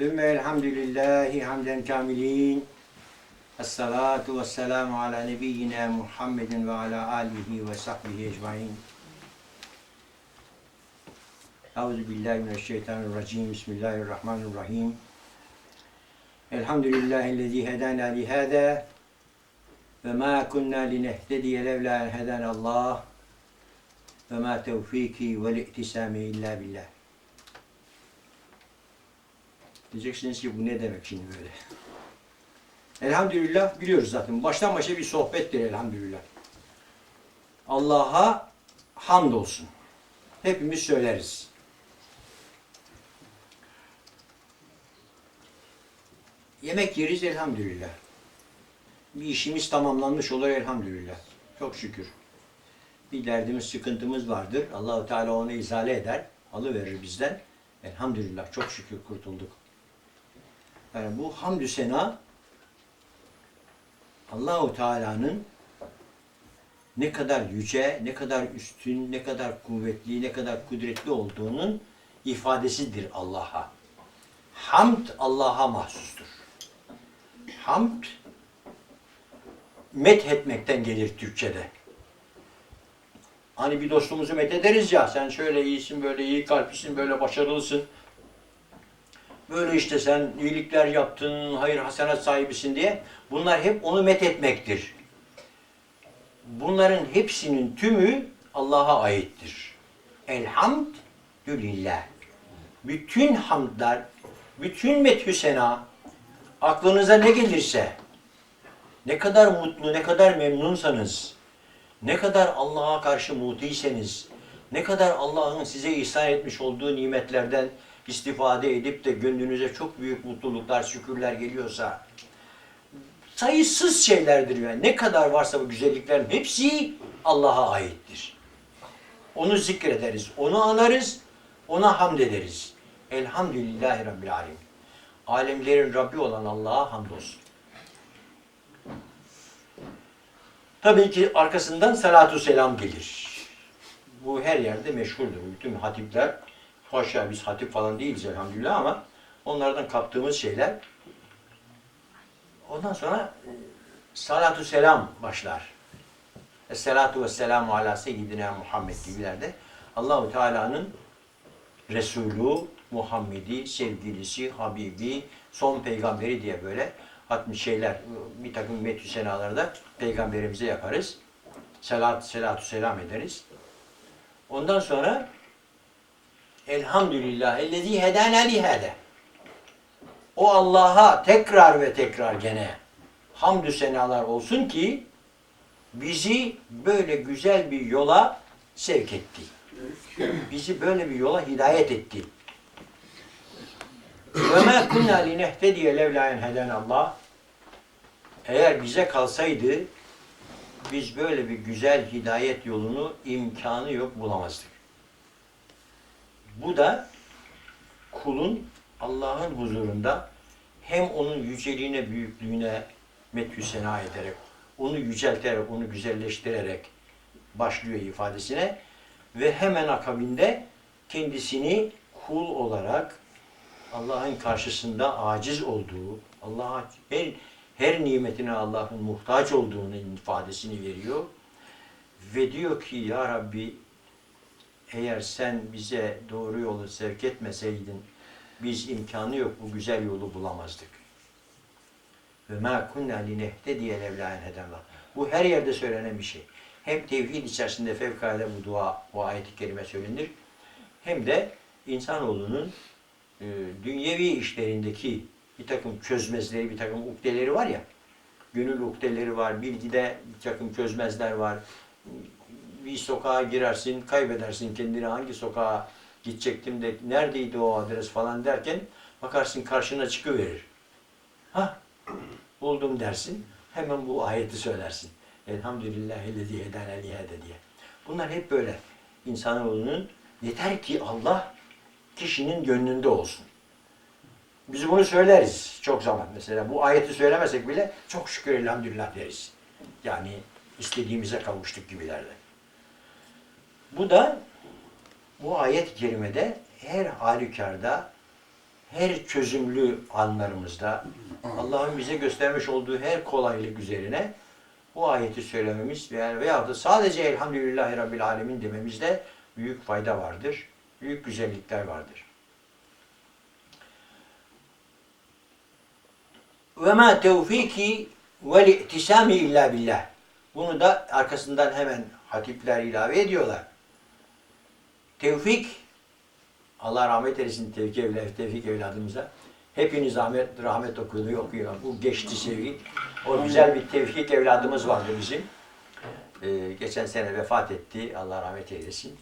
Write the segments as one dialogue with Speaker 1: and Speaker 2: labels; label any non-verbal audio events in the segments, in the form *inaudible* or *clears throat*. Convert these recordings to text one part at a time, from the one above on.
Speaker 1: Sümme elhamdülillahi hamden kamilin. Esselatu vesselamu ala nebiyyina Muhammedin ve ala alihi ve sahbihi ecmain. Euzu billahi mineşşeytanirracim. Bismillahirrahmanirrahim. Elhamdülillahillezî hedâna lihâdâ ve mâ kunnâ linehtediye levlâ en hedânallâh ve mâ tevfîkî ve li'tisâmi illâ billah. Diyeceksiniz ki bu ne demek şimdi böyle? Elhamdülillah biliyoruz zaten. Baştan başa bir sohbettir elhamdülillah. Allah'a hamdolsun. Hepimiz söyleriz. Yemek yeriz elhamdülillah. Bir işimiz tamamlanmış olur elhamdülillah. Çok şükür. Bir derdimiz, sıkıntımız vardır. Allahu Teala onu izale eder, alıverir bizden. Elhamdülillah çok şükür kurtulduk. Yani bu hamdü sena Allahu Teala'nın ne kadar yüce, ne kadar üstün, ne kadar kuvvetli, ne kadar kudretli olduğunun ifadesidir Allah'a. Hamd Allah'a mahsustur. Hamd met etmekten gelir Türkçe'de. Hani bir dostumuzu met ederiz ya, sen şöyle iyisin, böyle iyi kalplisin, böyle başarılısın. Böyle işte sen iyilikler yaptın, hayır hasenat sahibisin diye. Bunlar hep onu met etmektir. Bunların hepsinin tümü Allah'a aittir. Elhamd lillah. Bütün hamdlar, bütün methü sena, aklınıza ne gelirse, ne kadar mutlu, ne kadar memnunsanız, ne kadar Allah'a karşı mutiyseniz, ne kadar Allah'ın size ihsan etmiş olduğu nimetlerden istifade edip de gönlünüze çok büyük mutluluklar, şükürler geliyorsa, sayısız şeylerdir yani. Ne kadar varsa bu güzelliklerin hepsi Allah'a aittir. Onu zikrederiz, onu anarız, ona hamd ederiz. Elhamdülillahi Rabbil Alemin. Alemlerin Rabbi olan Allah'a hamdolsun. Tabii ki arkasından salatu selam gelir. Bu her yerde meşhurdur. Bütün hatipler, haşa biz hatip falan değiliz elhamdülillah ama onlardan kaptığımız şeyler. Ondan sonra e, salatu selam başlar. Esselatu ve selamu ala seyyidina Muhammed gibilerde Allahu Teala'nın Resulü, Muhammed'i, sevgilisi, Habibi, son peygamberi diye böyle hatmi şeyler, bir takım metü senalarda peygamberimize yaparız. Salat, selatu selam ederiz. Ondan sonra Elhamdülillah ellezî hedâna lihâde. O Allah'a tekrar ve tekrar gene hamdü senalar olsun ki bizi böyle güzel bir yola sevk etti. Bizi böyle bir yola hidayet etti. Ve mâ kunnâ linehtediye levlâ en Allah. Eğer bize kalsaydı biz böyle bir güzel hidayet yolunu imkanı yok bulamazdık. Bu da kulun Allah'ın huzurunda hem onun yüceliğine, büyüklüğüne methü sena ederek, onu yücelterek, onu güzelleştirerek başlıyor ifadesine ve hemen akabinde kendisini kul olarak Allah'ın karşısında aciz olduğu, Allah'a her, her nimetine Allah'ın muhtaç olduğunu ifadesini veriyor. Ve diyor ki ya Rabbi eğer sen bize doğru yolu sevk etmeseydin biz imkanı yok bu güzel yolu bulamazdık. Ve ma kunna linehtediye levla en hedallah. Bu her yerde söylenen bir şey. Hem tevhid içerisinde fevkalade bu dua, bu ayet-i kerime söylenir. Hem de insanoğlunun e, dünyevi işlerindeki bir takım çözmezleri, bir takım ukdeleri var ya, gönül ukdeleri var, bilgide bir takım çözmezler var. Bir sokağa girersin, kaybedersin kendini hangi sokağa gidecektim de neredeydi o adres falan derken bakarsın karşına çıkıverir. Ha buldum dersin. Hemen bu ayeti söylersin. Elhamdülillahillezî hedâne lihâde diye. Bunlar hep böyle. İnsanoğlunun yeter ki Allah kişinin gönlünde olsun. Biz bunu söyleriz çok zaman. Mesela bu ayeti söylemesek bile çok şükür elhamdülillah deriz. Yani istediğimize kavuştuk gibilerde. Bu da bu ayet-i kerimede her halükarda her çözümlü anlarımızda Allah'ın bize göstermiş olduğu her kolaylık üzerine bu ayeti söylememiz veya veya da sadece Elhamdülillahi Rabbil Alemin dememizde büyük fayda vardır. Büyük güzellikler vardır. Ve ma tevfiki ve li'tisami illa billah. Bunu da arkasından hemen hatipler ilave ediyorlar. Tevfik, Allah rahmet eylesin Tevfik, evlat, Tevfik evladımıza. Hepiniz rahmet, rahmet okuyor, okuyor. Bu geçti sevi. O güzel bir Tevfik evladımız vardı bizim. Ee, geçen sene vefat etti. Allah rahmet eylesin.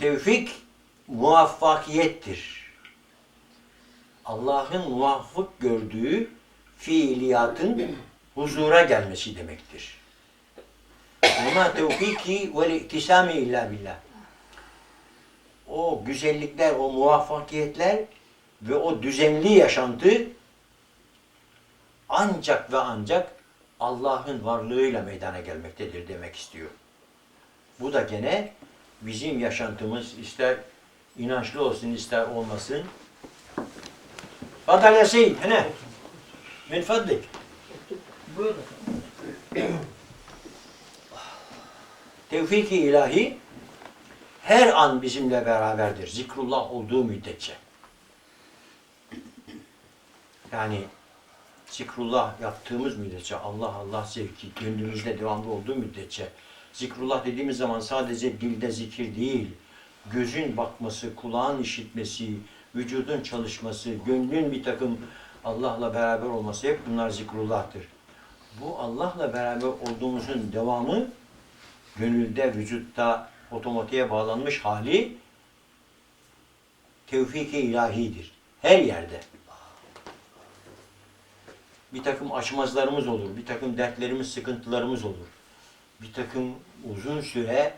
Speaker 1: Tevfik muvaffakiyettir. Allah'ın muvaffak gördüğü fiiliyatın huzura gelmesi demektir. Ama tevfiki ve iktisami illa billah. O güzellikler, o muvaffakiyetler ve o düzenli yaşantı ancak ve ancak Allah'ın varlığıyla meydana gelmektedir demek istiyor. Bu da gene bizim yaşantımız ister inançlı olsun ister olmasın. Fadal ya Seyyid, hene. Min fadlik.
Speaker 2: Buyurun.
Speaker 1: Tevfik-i ilahi her an bizimle beraberdir. Zikrullah olduğu müddetçe. Yani zikrullah yaptığımız müddetçe, Allah Allah zevki gönlümüzde devamlı olduğu müddetçe, zikrullah dediğimiz zaman sadece dilde zikir değil, gözün bakması, kulağın işitmesi, vücudun çalışması, gönlün bir takım Allah'la beraber olması hep bunlar zikrullah'tır. Bu Allah'la beraber olduğumuzun devamı gönülde, vücutta otomatiğe bağlanmış hali tevfik-i ilahidir. Her yerde. Bir takım açmazlarımız olur, bir takım dertlerimiz, sıkıntılarımız olur. Bir takım uzun süre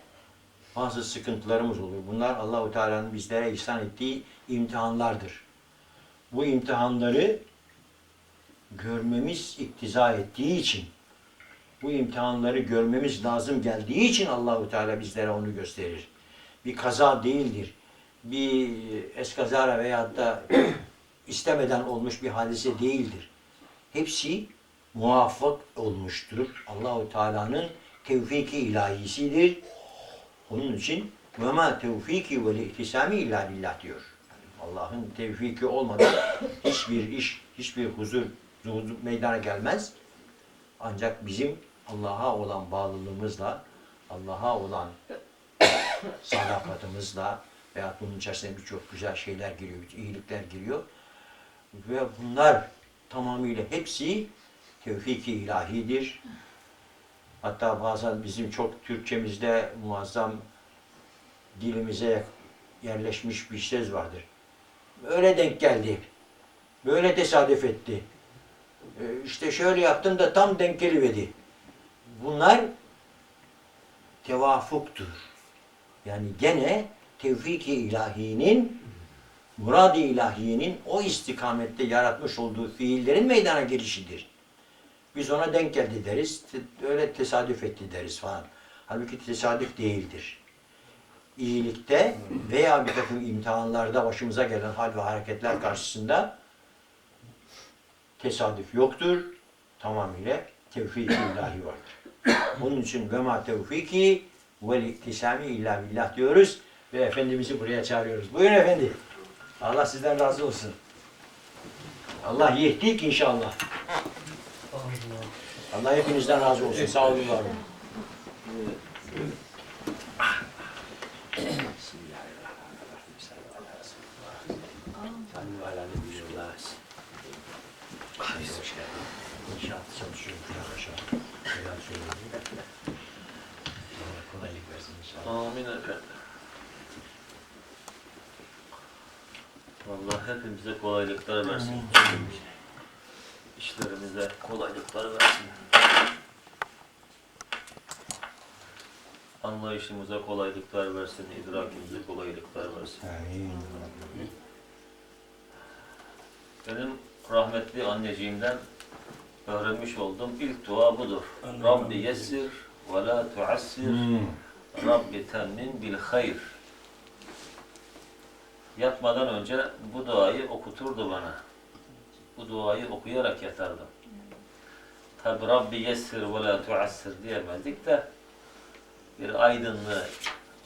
Speaker 1: bazı sıkıntılarımız olur. Bunlar Allahu Teala'nın bizlere ihsan ettiği imtihanlardır. Bu imtihanları görmemiz iktiza ettiği için bu imtihanları görmemiz lazım geldiği için Allahu Teala bizlere onu gösterir. Bir kaza değildir. Bir eskazara veyahut da *clears throat* istemeden olmuş bir hadise değildir. Hepsi muvaffak olmuştur. Allahu Teala'nın tevfiki ilahisidir. Onun için ve ma tevfiki ve ihtisami illa billah diyor. Allah'ın tevfiki olmadan hiçbir iş, hiçbir huzur, huzur meydana gelmez. Ancak bizim Allah'a olan bağlılığımızla, Allah'a olan *coughs* sadakatımızla veya bunun içerisinde birçok güzel şeyler giriyor, iyilikler giriyor. Ve bunlar tamamıyla hepsi tevfik-i ilahidir. Hatta bazen bizim çok Türkçemizde muazzam dilimize yerleşmiş bir söz vardır. Öyle denk geldi. Böyle tesadüf etti. Ee, işte şöyle yaptım da tam denk geliverdi. Bunlar tevafuktur. Yani gene tevfik-i ilahinin, murad-ı ilahiyenin o istikamette yaratmış olduğu fiillerin meydana gelişidir. Biz ona denk geldi deriz, öyle tesadüf etti deriz falan. Halbuki tesadüf değildir. İyilikte veya bir takım imtihanlarda başımıza gelen hal ve hareketler karşısında tesadüf yoktur. Tamamıyla tevfik-i ilahi vardır. Onun için ve ma tevfiki ve iktisami illa billah diyoruz ve Efendimiz'i buraya çağırıyoruz. Buyurun efendi. Allah sizden razı olsun. Allah yehdik inşallah. Allah hepinizden razı olsun. Sağ olun, var olun. İnşaat söylüyorum. Allah kolaylık versin inşallah.
Speaker 3: Amin efendim. Allah hepimize kolaylıklar versin. İşlerimize kolaylıklar versin. Anlayışımıza kolaylıklar versin, idrakimize kolaylıklar versin.
Speaker 1: Amin.
Speaker 3: Benim rahmetli anneciğimden öğrenmiş olduğum ilk dua budur. Rabbi yessir ve la tuassir.
Speaker 1: Hmm.
Speaker 3: Rabbi temmin bil hayr. yatmadan önce bu duayı okuturdu bana. Bu duayı okuyarak yatardım. Tabi Rabbi yessir ve la tuassir diyemezdik de bir aydınlığı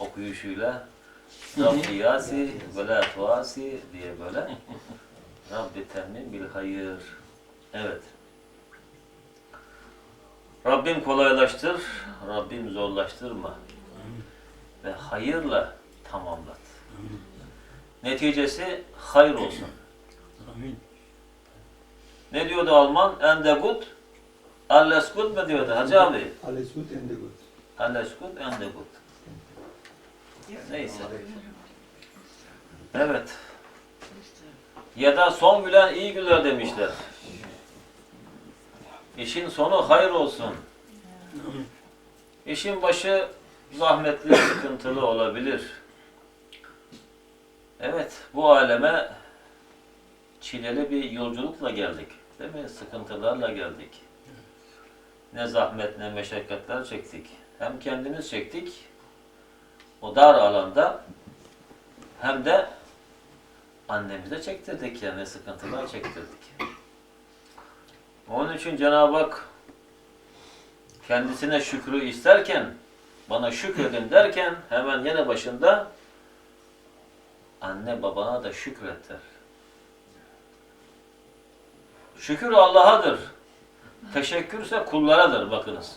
Speaker 3: okuyuşuyla Rabbi yasi ve la tuasi diye böyle Rabbi temmin bil hayır. Evet. Rabbim kolaylaştır, Rabbim zorlaştırma ve hayırla tamamlat. Neticesi hayır olsun.
Speaker 2: Amin.
Speaker 3: Ne diyordu Alman? Ende gut, alles gut mu diyordu Hacı abi?
Speaker 4: Alles gut, Ende gut.
Speaker 3: Alles gut, ende gut. Neyse. Evet. Ya da son gülen iyi güler demişler. İşin sonu hayır olsun. İşin başı zahmetli, sıkıntılı olabilir. Evet, bu aleme çileli bir yolculukla geldik. Değil mi? Sıkıntılarla geldik. Ne zahmet ne meşakkatler çektik. Hem kendimiz çektik, o dar alanda hem de annemize çektirdik yani sıkıntılar çektirdik. Onun için Cenab-ı Hak kendisine şükrü isterken, bana şükredin derken hemen yine başında anne babana da şükret der. Şükür Allah'adır. Teşekkürse kullaradır bakınız.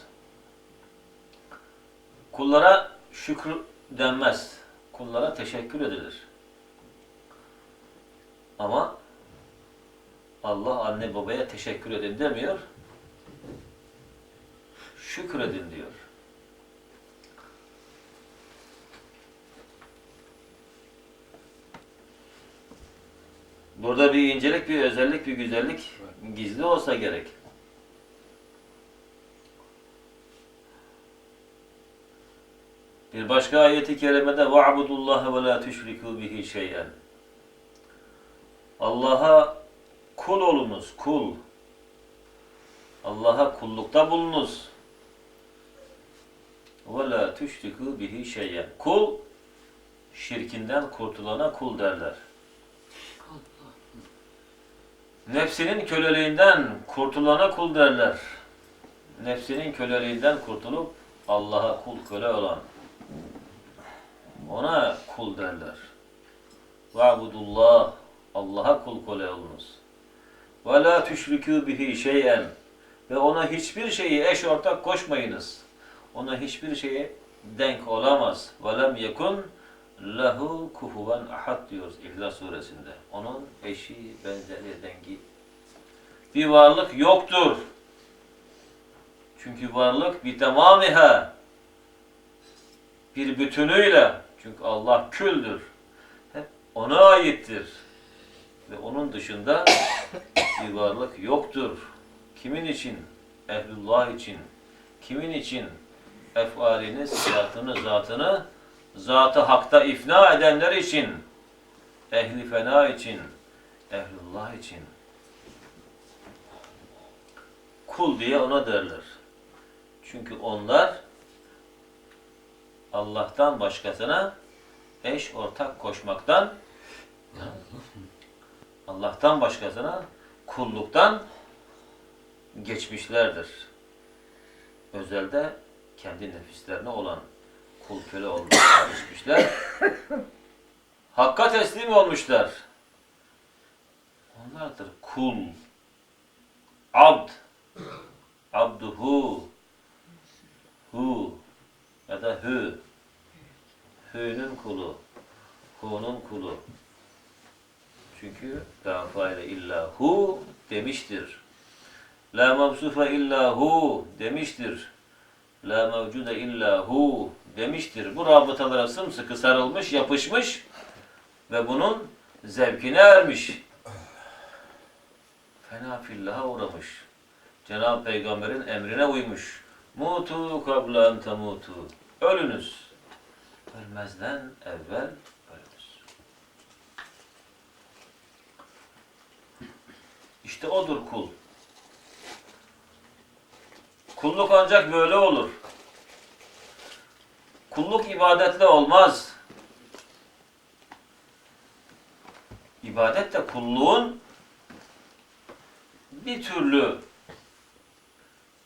Speaker 3: Kullara şükür denmez. Kullara teşekkür edilir. Ama Allah anne babaya teşekkür edin demiyor. Şükredin diyor. Burada bir incelik, bir özellik, bir güzellik gizli olsa gerek. Bir başka ayeti kerimede وَعْبُدُ اللّٰهَ وَلَا تُشْرِكُوا بِهِ شَيْئًا Allah'a kul olunuz, kul. Allah'a kullukta bulunuz. وَلَا تُشْرِكُوا بِهِ شَيْئًا Kul, şirkinden kurtulana kul derler. Nefsinin köleliğinden kurtulana kul derler. Nefsinin köleliğinden kurtulup Allah'a kul köle olan ona kul derler. Va'budullah Allah'a kul köle olunuz. Ve la tüşrikû bihi şeyen ve ona hiçbir şeyi eş ortak koşmayınız. Ona hiçbir şeyi denk olamaz. Ve lem yekun lehu kufuven ahad diyoruz İhlas suresinde. Onun eşi, benzeri, dengi bir varlık yoktur. Çünkü varlık bir tamamiha bir bütünüyle çünkü Allah küldür. Hep ona aittir. Ve onun dışında bir varlık yoktur. Kimin için? Ehlullah için. Kimin için? Efalini, sıfatını, zatını zatı hakta ifna edenler için. Ehli fena için. Ehlullah için. Kul diye ona derler. Çünkü onlar Allah'tan başkasına eş ortak koşmaktan Allah'tan başkasına kulluktan geçmişlerdir. Özelde kendi nefislerine olan kul köle olmaya *coughs* geçmişler. Hakka teslim olmuşlar. Onlardır kul, abd, abduhu, hu ya da hü. Hü'nün kulu, hu'nun kulu. Çünkü la faile illa hu demiştir. La mevsufe illa hu demiştir. La mevcude illa hu demiştir. Bu rabıtalara sımsıkı sarılmış, yapışmış ve bunun zevkine ermiş. Fena fillaha uğramış. Cenab-ı Peygamber'in emrine uymuş. Mutu kabla en temutu. Ölünüz. Ölmezden evvel ölünüz. İşte odur kul. Kulluk ancak böyle olur. Kulluk ibadetle olmaz. ibadet de kulluğun bir türlü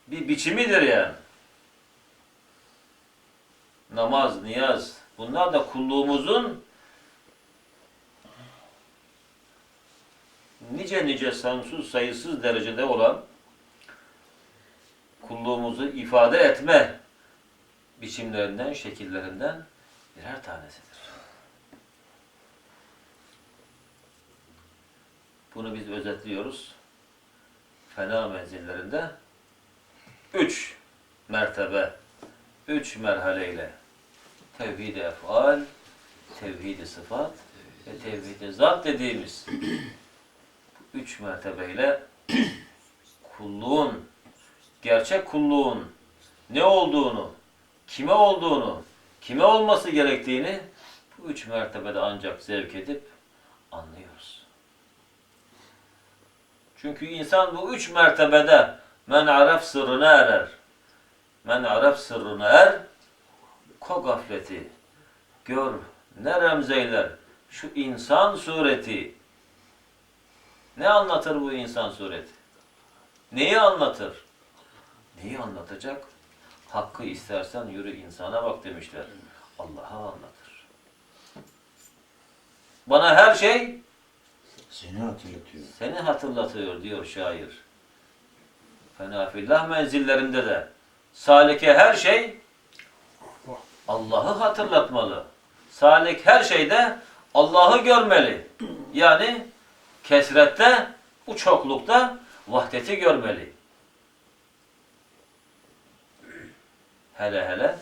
Speaker 3: bir biçimidir yani. Namaz, niyaz bunlar da kulluğumuzun nice nice sonsuz sayısız derecede olan kulluğumuzu ifade etme biçimlerinden, şekillerinden birer tanesidir. Bunu biz özetliyoruz. Fena menzillerinde üç mertebe, üç merhaleyle tevhid-i efal, tevhid-i sıfat ve tevhid-i zat dediğimiz üç mertebeyle kulluğun, gerçek kulluğun ne olduğunu, kime olduğunu, kime olması gerektiğini bu üç mertebede ancak zevk edip anlıyoruz. Çünkü insan bu üç mertebede men araf sırrına erer. Men araf sırrına er, ko gafleti, gör ne remzeyler şu insan sureti. Ne anlatır bu insan sureti? Neyi anlatır? Neyi anlatacak? Hakkı istersen yürü insana bak demişler. Allah'a anlatır. Bana her şey
Speaker 1: Seni hatırlatıyor.
Speaker 3: seni hatırlatıyor diyor şair. Fenafillah menzillerinde de salike her şey Allah'ı hatırlatmalı. Salik her şeyde Allah'ı görmeli. Yani kesrette, bu çoklukta vahdeti görmeli. Hele hele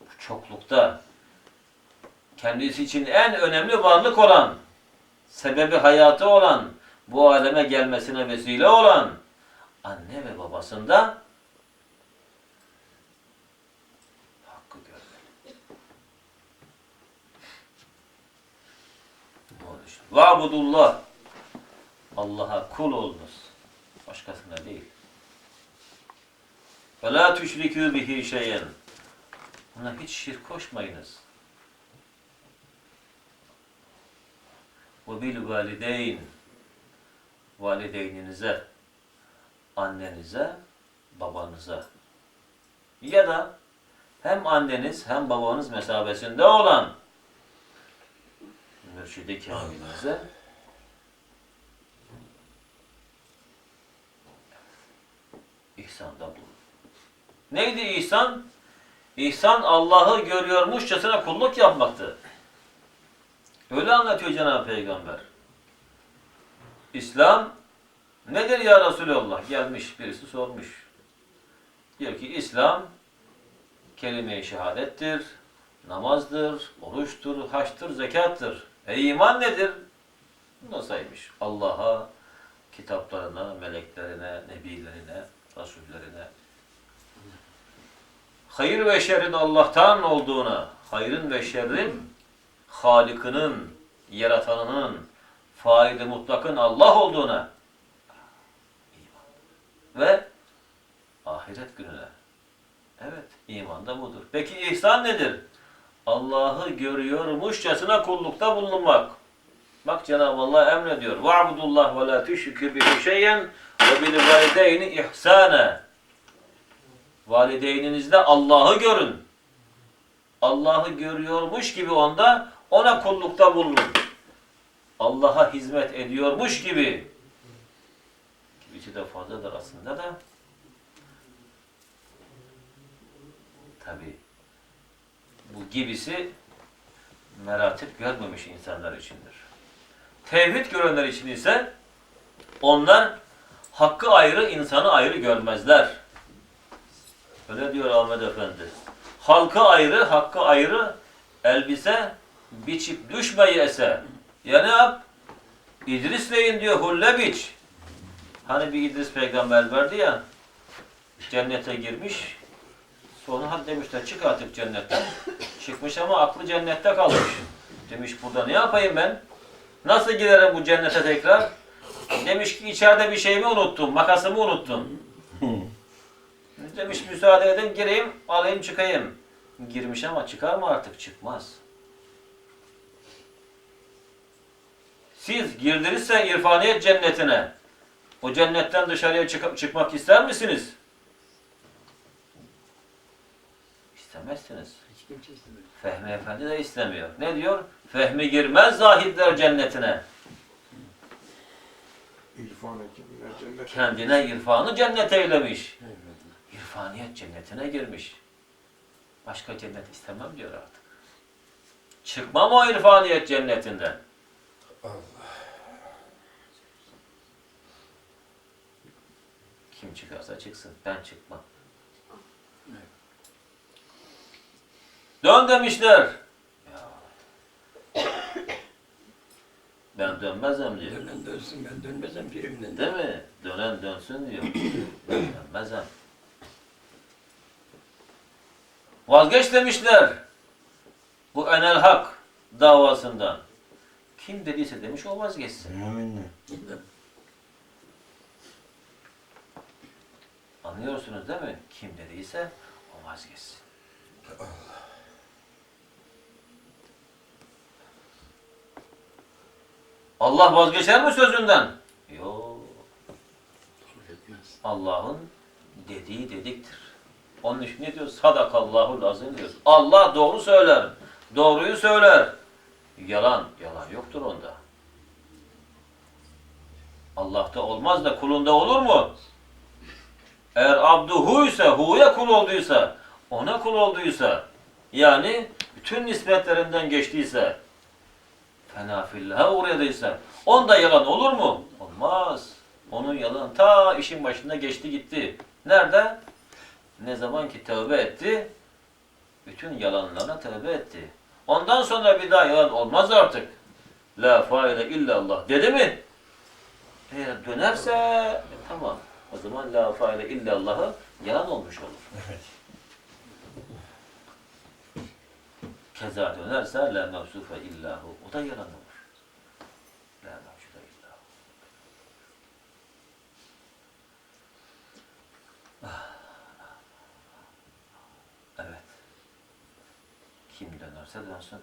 Speaker 3: bu çoklukta kendisi için en önemli varlık olan, sebebi hayatı olan, bu aleme gelmesine vesile olan anne ve babasında hakkı görmeli. Onun için, Va'budullah. Allah'a kul olunuz. Başkasına değil. Ve la tüşrikû bihi şeyen. Ona hiç şirk koşmayınız. Ve bil valideyn. Valideyninize, annenize, babanıza. Ya da hem anneniz hem babanız mesabesinde olan mürşidi kamilinize ihsanda bulun. Neydi ihsan? İhsan Allah'ı görüyormuşçasına kulluk yapmaktı. Öyle anlatıyor Cenab-ı Peygamber. İslam nedir ya Resulallah? Gelmiş birisi sormuş. Diyor ki İslam kelime-i şehadettir, namazdır, oruçtur, haçtır, zekattır. E iman nedir? Bunu saymış. Allah'a, kitaplarına, meleklerine, nebilerine, rasullerine, hayır ve şerrin Allah'tan olduğuna, hayrın ve şerrin Halık'ının, yaratanının, faili mutlakın Allah olduğuna iman. Ve ahiret gününe. Evet, iman da budur. Peki ihsan nedir? Allah'ı görüyormuşçasına kullukta bulunmak. Bak Cenab-ı Allah emrediyor. وَعْبُدُ ve la تُشْرِكُ بِهِ شَيْئًا وَبِالْوَالِدَيْنِ اِحْسَانًا Valideyninizde Allah'ı görün. Allah'ı görüyormuş gibi onda ona kullukta bulunun. Allah'a hizmet ediyormuş gibi gibisi de fazladır aslında da tabi bu gibisi meratip görmemiş insanlar içindir. Tevhid görenler için ise onlar hakkı ayrı, insanı ayrı görmezler. Öyle diyor Ahmet Efendi. Halkı ayrı, hakkı ayrı, elbise biçip düşmeyi ese. Ya ne yap? İdrisleyin diyor hulle biç. Hani bir İdris peygamber verdi ya, cennete girmiş, sonra hadi demişler çık artık cennetten. Çıkmış ama aklı cennette kalmış. Demiş burada ne yapayım ben? Nasıl girerim bu cennete tekrar? Demiş ki içeride bir şeyimi unuttum, makasımı unuttum. *laughs* Demiş müsaade edin gireyim, alayım çıkayım. Girmiş ama çıkar mı artık? Çıkmaz. Siz girdirirse irfaniyet cennetine. O cennetten dışarıya çıkıp çıkmak ister misiniz? İstemezsiniz.
Speaker 2: Hiç kimse istemez.
Speaker 3: Fehmi Efendi de istemiyor. Ne diyor? Fehmi girmez zahidler cennetine.
Speaker 4: İrfan ekibine cennet.
Speaker 3: Kendine irfanı cennet eylemiş.
Speaker 2: Evet.
Speaker 3: İrfaniyet cennetine girmiş. Başka cennet istemem diyor artık. Çıkmam o irfaniyet cennetinden. Kim çıkarsa çıksın. Ben çıkmam. Dön demişler. Ya. Ben dönmezem diyor.
Speaker 2: Dönen dönsün ben dönmezsem primden.
Speaker 3: Değil mi? Dönen dönsün diyor. Ben dönmezem. Vazgeç demişler. Bu enel hak davasından. Kim dediyse demiş o vazgeçsin.
Speaker 1: Amenna.
Speaker 3: Anlıyorsunuz değil mi? Kim dediyse o vazgeçsin. Allah vazgeçer mi sözünden? Yok. Allah'ın dediği dediktir. Onun için ne diyor? Sadakallahul azim diyor. Allah doğru söyler. Doğruyu söyler. Yalan, yalan yoktur onda. Allah'ta olmaz da kulunda olur mu? Eğer abduhu ise, hu'ya kul olduysa, ona kul olduysa, yani bütün nispetlerinden geçtiyse, fena fillaha uğradıysa, onda yalan olur mu? Olmaz. Onun yalan ta işin başında geçti gitti. Nerede? Ne zaman ki tövbe etti, bütün yalanlarına tövbe etti. Ondan sonra bir daha yalan olmaz artık. La faile illallah dedi mi? Eğer dönerse e, tamam. O zaman la faile illallahı yalan olmuş olur.
Speaker 1: Evet.
Speaker 3: Keza dönerse la mevsufe illahu. O da yalan olur. La mevsufe illahu. Ah. Evet. Kim dönerse dönsün.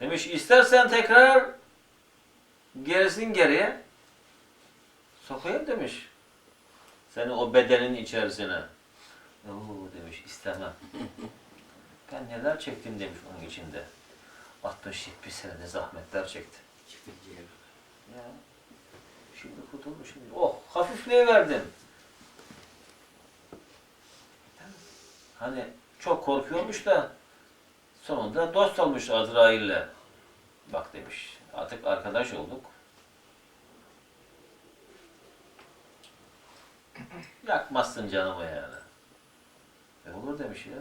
Speaker 3: Demiş istersen tekrar gerisin geriye sokayım demiş. Seni o bedenin içerisine. Oo demiş istemem. *laughs* Ben neler çektim demiş onun içinde. 60-70 senede zahmetler çekti. Ya. Şimdi kurtulmuşum. Oh hafifliğe verdim. Hani çok korkuyormuş da sonunda dost olmuş Azrail'le. Bak demiş. Artık arkadaş olduk. Yakmazsın canımı yani. E olur demiş ya.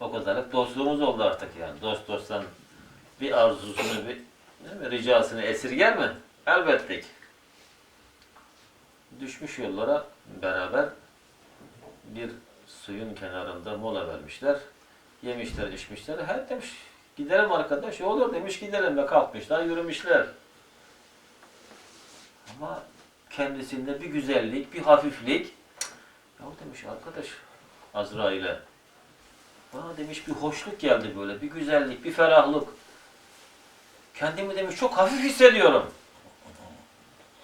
Speaker 3: O kadarlık dostluğumuz oldu artık yani. Dost dosttan bir arzusunu, bir mi, ricasını esirger mi? Elbette ki. Düşmüş yollara beraber bir suyun kenarında mola vermişler. Yemişler, içmişler. Her demiş gidelim arkadaş. Olur demiş gidelim ve kalkmışlar, yürümüşler. Ama kendisinde bir güzellik, bir hafiflik. Ya demiş arkadaş Azrail'e. Bana demiş bir hoşluk geldi böyle, bir güzellik, bir ferahlık. Kendimi demiş çok hafif hissediyorum.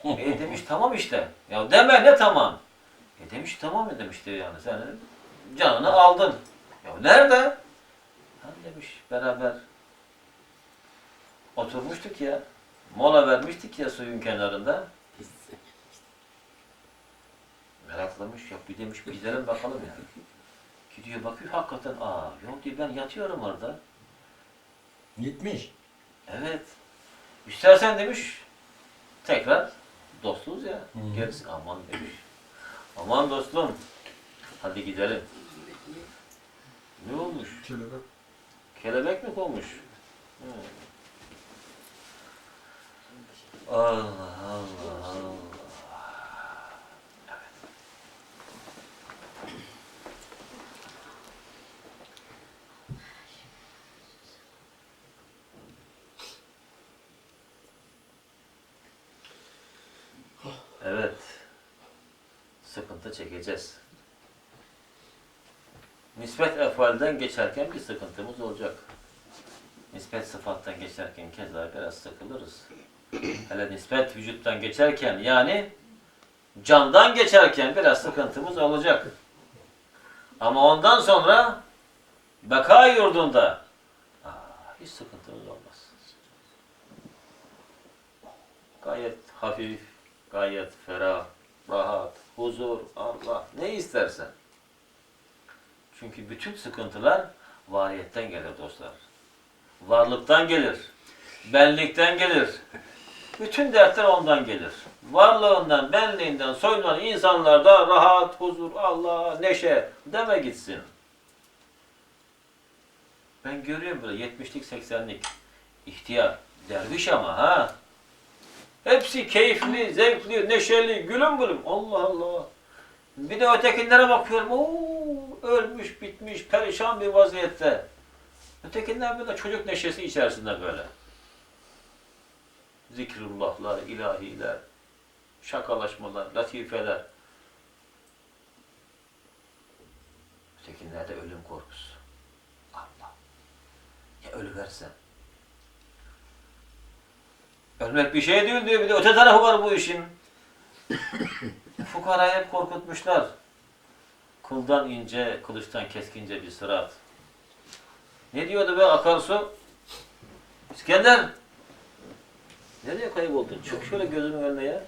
Speaker 3: e demiş *laughs* tamam işte. Ya deme ne tamam. E demiş tamam ya demişti yani sen canını aldın. Ya nerede? Ha demiş beraber oturmuştuk ya. Mola vermiştik ya suyun kenarında. Meraklamış ya bir demiş bir gidelim bakalım yani. Gidiyor bakıyor hakikaten aa yok diyor ben yatıyorum orada.
Speaker 1: Gitmiş.
Speaker 3: Evet. İstersen demiş tekrar dostluğuz ya.
Speaker 1: Hı.
Speaker 3: Gerisi aman demiş. Aman dostum. Hadi gidelim. Ne olmuş?
Speaker 4: Kelebek
Speaker 3: Kelebek mi olmuş? Hı. Allah Allah. Evet. Sıkıntı çekeceğiz. Nispet efalden geçerken bir sıkıntımız olacak. Nispet sıfattan geçerken keza biraz sıkılırız. Hele nispet vücuttan geçerken yani candan geçerken biraz sıkıntımız olacak. Ama ondan sonra beka yurdunda aa, hiç sıkıntımız olmaz. Gayet hafif, gayet ferah, rahat, huzur, Allah ne istersen. Çünkü bütün sıkıntılar variyetten gelir dostlar. Varlıktan gelir. Benlikten gelir. Bütün dertler ondan gelir. Varlığından, benliğinden soyunan insanlarda rahat, huzur, Allah, neşe deme gitsin. Ben görüyorum böyle 70'lik 80'lik ihtiyar, derviş ama ha. Hepsi keyifli, zevkli, neşeli, gülüm gülüm. Allah Allah. Bir de ötekilere bakıyorum. Oo, ölmüş, bitmiş, perişan bir vaziyette. Ötekiler böyle çocuk neşesi içerisinde böyle. Zikrullahlar, ilahiler, şakalaşmalar, latifeler. Ötekilerde ölüm korkusu. Allah. Ya ölüversem? Ölmek bir şey değil diyor. Bir de öte tarafı var bu işin. *coughs* Fukarayı hep korkutmuşlar. Kıldan ince, kılıçtan keskince bir sırat. Ne diyordu be akarsu? İskender! Nereye kayboldun? Çık şöyle gözümün önüne ya.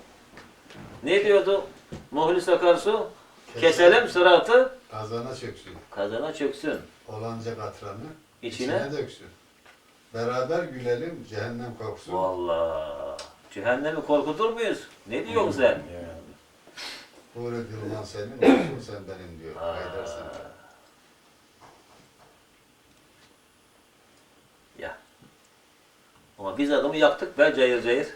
Speaker 3: Ne diyordu Muhlis akarsu? Keselim sıratı,
Speaker 5: Kazana çöksün.
Speaker 3: kazana çöksün.
Speaker 5: Olanca katranı
Speaker 3: İçine?
Speaker 5: içine döksün. Beraber gülelim cehennem korksun.
Speaker 3: Vallahi. Cehennemi korkutur muyuz? Ne diyorsun sen?
Speaker 5: Huri Dilman senin, olsun sen benim diyor.
Speaker 3: Aa.
Speaker 5: Haydar sen.
Speaker 3: Ya. Ama biz adamı yaktık be cayır cayır.